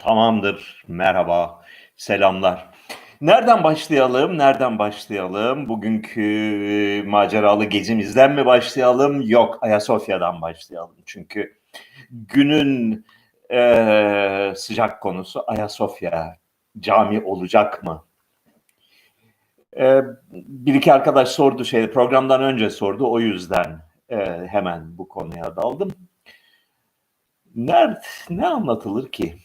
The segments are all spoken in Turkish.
Tamamdır. Merhaba. Selamlar. Nereden başlayalım? Nereden başlayalım? Bugünkü maceralı gezimizden mi başlayalım? Yok, Ayasofya'dan başlayalım. Çünkü günün eee, sıcak konusu Ayasofya. Cami olacak mı? Eee, bir iki arkadaş sordu şey programdan önce sordu. O yüzden eee, hemen bu konuya daldım. Nerede, ne anlatılır ki?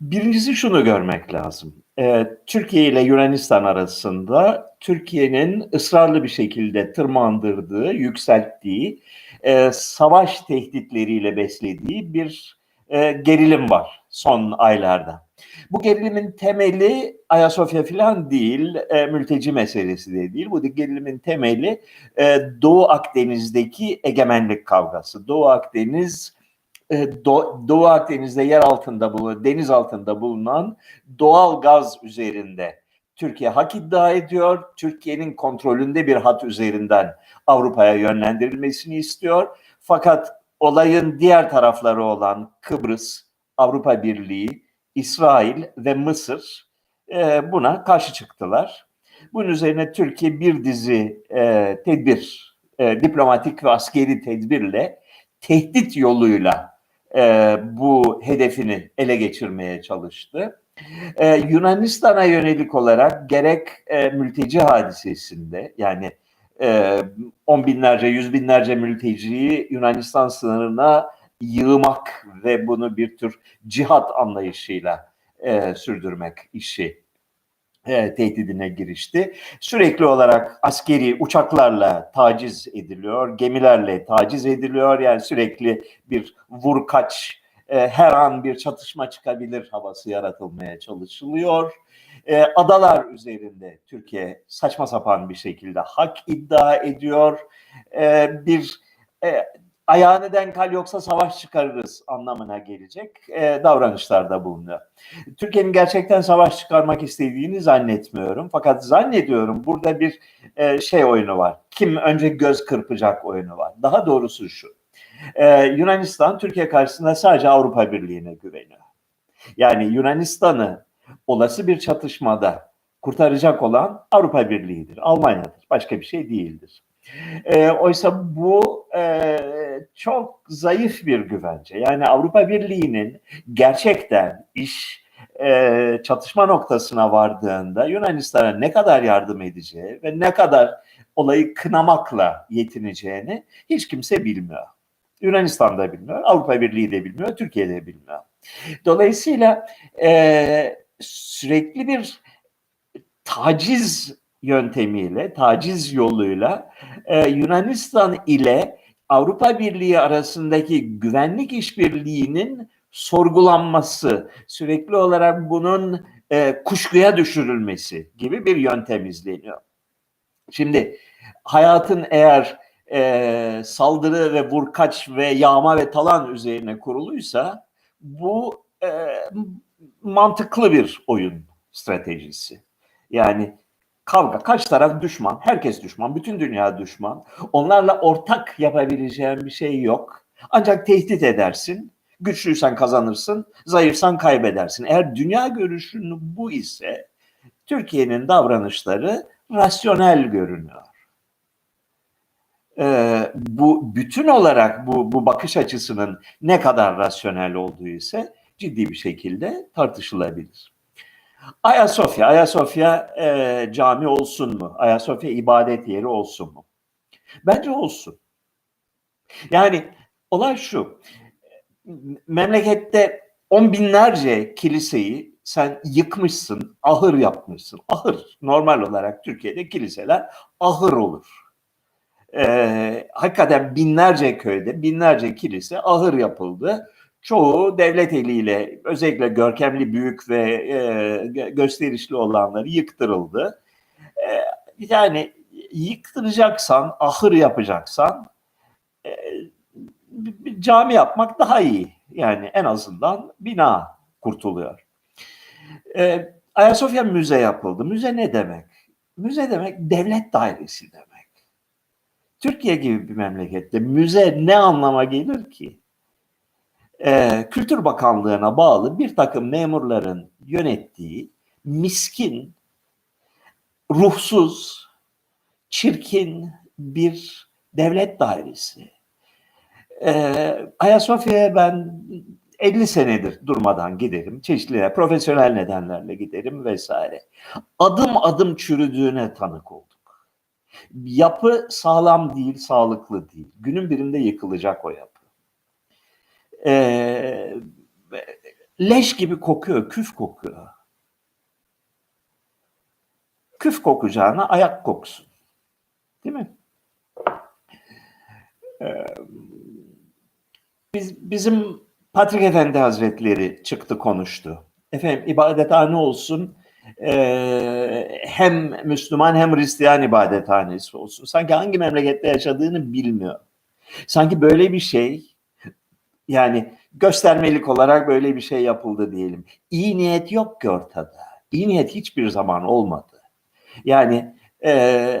Birincisi şunu görmek lazım. Ee, Türkiye ile Yunanistan arasında Türkiye'nin ısrarlı bir şekilde tırmandırdığı, yükselttiği, e, savaş tehditleriyle beslediği bir e, gerilim var son aylarda. Bu gerilimin temeli Ayasofya falan değil, e, mülteci meselesi de değil. Bu gerilimin temeli e, Doğu Akdeniz'deki egemenlik kavgası. Doğu Akdeniz e, Do- Doğu Akdeniz'de yer altında bulunan, deniz altında bulunan doğal gaz üzerinde Türkiye hak iddia ediyor. Türkiye'nin kontrolünde bir hat üzerinden Avrupa'ya yönlendirilmesini istiyor. Fakat olayın diğer tarafları olan Kıbrıs, Avrupa Birliği, İsrail ve Mısır e, buna karşı çıktılar. Bunun üzerine Türkiye bir dizi e, tedbir, e, diplomatik ve askeri tedbirle tehdit yoluyla e, bu hedefini ele geçirmeye çalıştı. E, Yunanistan'a yönelik olarak gerek e, mülteci hadisesinde yani e, on binlerce, yüz binlerce mülteciyi Yunanistan sınırına yığmak ve bunu bir tür cihat anlayışıyla e, sürdürmek işi e, tehdidine girişti. Sürekli olarak askeri uçaklarla taciz ediliyor, gemilerle taciz ediliyor. Yani sürekli bir vur kaç, e, her an bir çatışma çıkabilir havası yaratılmaya çalışılıyor. E, adalar üzerinde Türkiye saçma sapan bir şekilde hak iddia ediyor. E, bir e, ayağını denk hal yoksa savaş çıkarırız anlamına gelecek e, davranışlarda bulunuyor. Türkiye'nin gerçekten savaş çıkarmak istediğini zannetmiyorum. Fakat zannediyorum burada bir e, şey oyunu var. Kim önce göz kırpacak oyunu var. Daha doğrusu şu. E, Yunanistan Türkiye karşısında sadece Avrupa Birliği'ne güveniyor. Yani Yunanistan'ı olası bir çatışmada kurtaracak olan Avrupa Birliği'dir, Almanya'dır. Başka bir şey değildir. E, oysa bu e, çok zayıf bir güvence. Yani Avrupa Birliği'nin gerçekten iş e, çatışma noktasına vardığında Yunanistan'a ne kadar yardım edeceği ve ne kadar olayı kınamakla yetineceğini hiç kimse bilmiyor. Yunanistan da bilmiyor, Avrupa Birliği de bilmiyor, Türkiye de bilmiyor. Dolayısıyla e, sürekli bir taciz yöntemiyle, taciz yoluyla e, Yunanistan ile Avrupa Birliği arasındaki güvenlik işbirliğinin sorgulanması, sürekli olarak bunun e, kuşkuya düşürülmesi gibi bir yöntem izleniyor. Şimdi hayatın eğer e, saldırı ve vurkaç ve yağma ve talan üzerine kuruluysa bu e, mantıklı bir oyun stratejisi. Yani kavga, kaç taraf düşman, herkes düşman, bütün dünya düşman. Onlarla ortak yapabileceğin bir şey yok. Ancak tehdit edersin, güçlüysen kazanırsın, zayıfsan kaybedersin. Eğer dünya görüşün bu ise Türkiye'nin davranışları rasyonel görünüyor. Ee, bu bütün olarak bu, bu bakış açısının ne kadar rasyonel olduğu ise ciddi bir şekilde tartışılabilir. Ayasofya, Ayasofya e, cami olsun mu? Ayasofya ibadet yeri olsun mu? Bence olsun. Yani olay şu, memlekette on binlerce kiliseyi sen yıkmışsın, ahır yapmışsın. Ahır, normal olarak Türkiye'de kiliseler ahır olur. Ee, hakikaten binlerce köyde, binlerce kilise ahır yapıldı çoğu devlet eliyle özellikle görkemli, büyük ve e, gösterişli olanları yıktırıldı. E, yani yıktıracaksan, ahır yapacaksan e, bir cami yapmak daha iyi. Yani en azından bina kurtuluyor. E, Ayasofya müze yapıldı. Müze ne demek? Müze demek devlet dairesi demek. Türkiye gibi bir memlekette müze ne anlama gelir ki? E, Kültür Bakanlığı'na bağlı bir takım memurların yönettiği miskin, ruhsuz, çirkin bir devlet dairesi. Ee, Ayasofya'ya ben 50 senedir durmadan giderim. Çeşitli profesyonel nedenlerle giderim vesaire. Adım adım çürüdüğüne tanık olduk. Yapı sağlam değil, sağlıklı değil. Günün birinde yıkılacak o yapı. Ee, leş gibi kokuyor, küf kokuyor. Küf kokacağına ayak koksun. Değil mi? Ee, biz, bizim Patrik Efendi Hazretleri çıktı konuştu. Efendim ibadethane olsun e, hem Müslüman hem Hristiyan ibadethanesi olsun. Sanki hangi memlekette yaşadığını bilmiyor. Sanki böyle bir şey yani göstermelik olarak böyle bir şey yapıldı diyelim. İyi niyet yok ki ortada. İyi niyet hiçbir zaman olmadı. Yani e,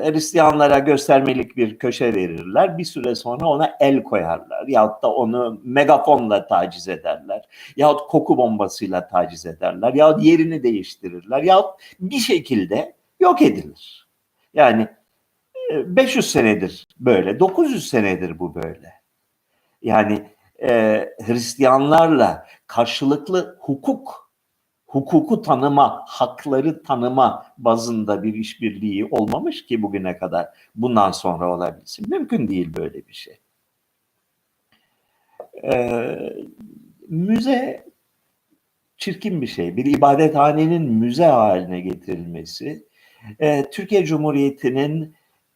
Hristiyanlara göstermelik bir köşe verirler. Bir süre sonra ona el koyarlar. Yahut da onu megafonla taciz ederler. Yahut koku bombasıyla taciz ederler. Yahut yerini değiştirirler. Yahut bir şekilde yok edilir. Yani e, 500 senedir böyle. 900 senedir bu böyle. Yani e, Hristiyanlarla karşılıklı hukuk hukuku tanıma, hakları tanıma bazında bir işbirliği olmamış ki bugüne kadar bundan sonra olabilsin. Mümkün değil böyle bir şey. Ee, müze çirkin bir şey. Bir ibadethanenin müze haline getirilmesi, e, Türkiye Cumhuriyeti'nin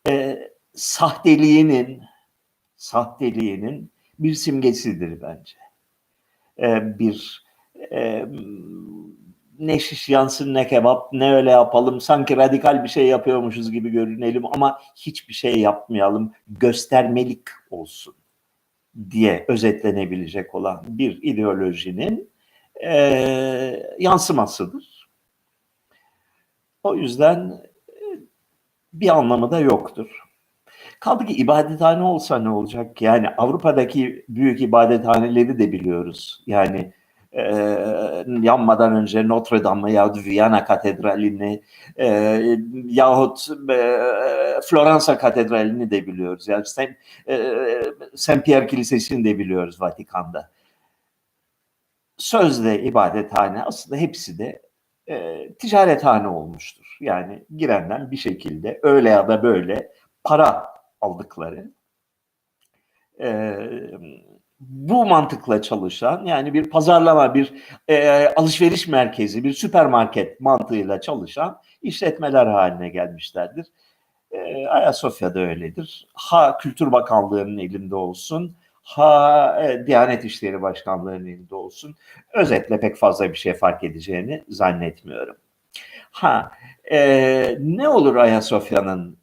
e, sahteliğinin sahteliğinin bir simgesidir bence. E, bir e, ne şiş yansın ne kebap ne öyle yapalım sanki radikal bir şey yapıyormuşuz gibi görünelim ama hiçbir şey yapmayalım göstermelik olsun diye özetlenebilecek olan bir ideolojinin e, yansımasıdır. O yüzden bir anlamı da yoktur. Kaldı ki ibadethane olsa ne olacak? Yani Avrupa'daki büyük ibadethaneleri de biliyoruz. Yani e, yanmadan önce Notre Dame'ı yahut Viyana Katedrali'ni e, yahut e, Floransa Katedrali'ni de biliyoruz. Yani Saint, e, Saint Pierre Kilisesi'ni de biliyoruz Vatikan'da. Sözde ibadethane aslında hepsi de e, ticarethane olmuştur. Yani girenden bir şekilde öyle ya da böyle para aldıkları e, bu mantıkla çalışan yani bir pazarlama, bir e, alışveriş merkezi, bir süpermarket mantığıyla çalışan işletmeler haline gelmişlerdir. E, Ayasofya'da öyledir. Ha Kültür Bakanlığı'nın elinde olsun, ha e, Diyanet İşleri Başkanlığı'nın elinde olsun. Özetle pek fazla bir şey fark edeceğini zannetmiyorum. Ha e, ne olur Ayasofya'nın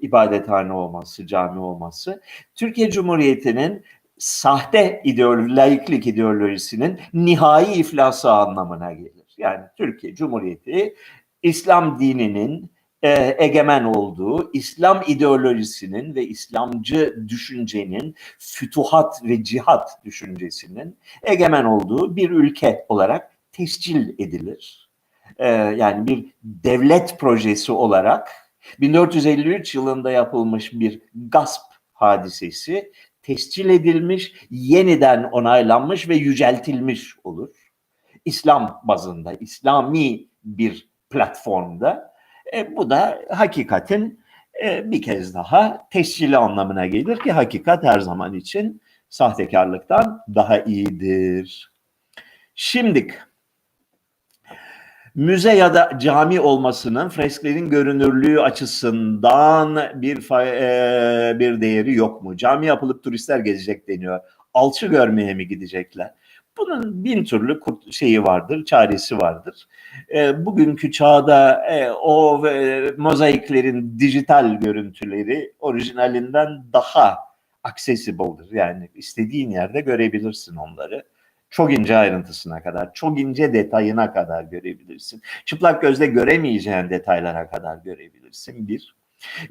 ibadethane olması, cami olması? Türkiye Cumhuriyeti'nin sahte ideoloji, laiklik ideolojisinin nihai iflası anlamına gelir. Yani Türkiye Cumhuriyeti İslam dininin e, egemen olduğu, İslam ideolojisinin ve İslamcı düşüncenin, fütuhat ve cihat düşüncesinin egemen olduğu bir ülke olarak tescil edilir. E, yani bir devlet projesi olarak 1453 yılında yapılmış bir gasp hadisesi tescil edilmiş, yeniden onaylanmış ve yüceltilmiş olur. İslam bazında, İslami bir platformda. E, bu da hakikatin e, bir kez daha tescili anlamına gelir ki hakikat her zaman için sahtekarlıktan daha iyidir. Şimdi müze ya da cami olmasının fresklerin görünürlüğü açısından bir e, bir değeri yok mu? Cami yapılıp turistler gezecek deniyor. Alçı görmeye mi gidecekler? Bunun bin türlü şeyi vardır, çaresi vardır. E, bugünkü çağda e, o e, mozaiklerin dijital görüntüleri orijinalinden daha accessible'dır. Yani istediğin yerde görebilirsin onları çok ince ayrıntısına kadar, çok ince detayına kadar görebilirsin. Çıplak gözle göremeyeceğin detaylara kadar görebilirsin bir.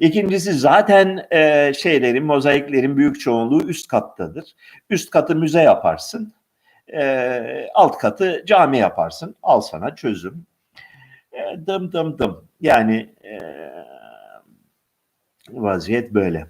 İkincisi zaten e, şeylerin, mozaiklerin büyük çoğunluğu üst kattadır. Üst katı müze yaparsın. e, alt katı cami yaparsın. Al sana çözüm. E, dım dım dım. Yani e, vaziyet böyle.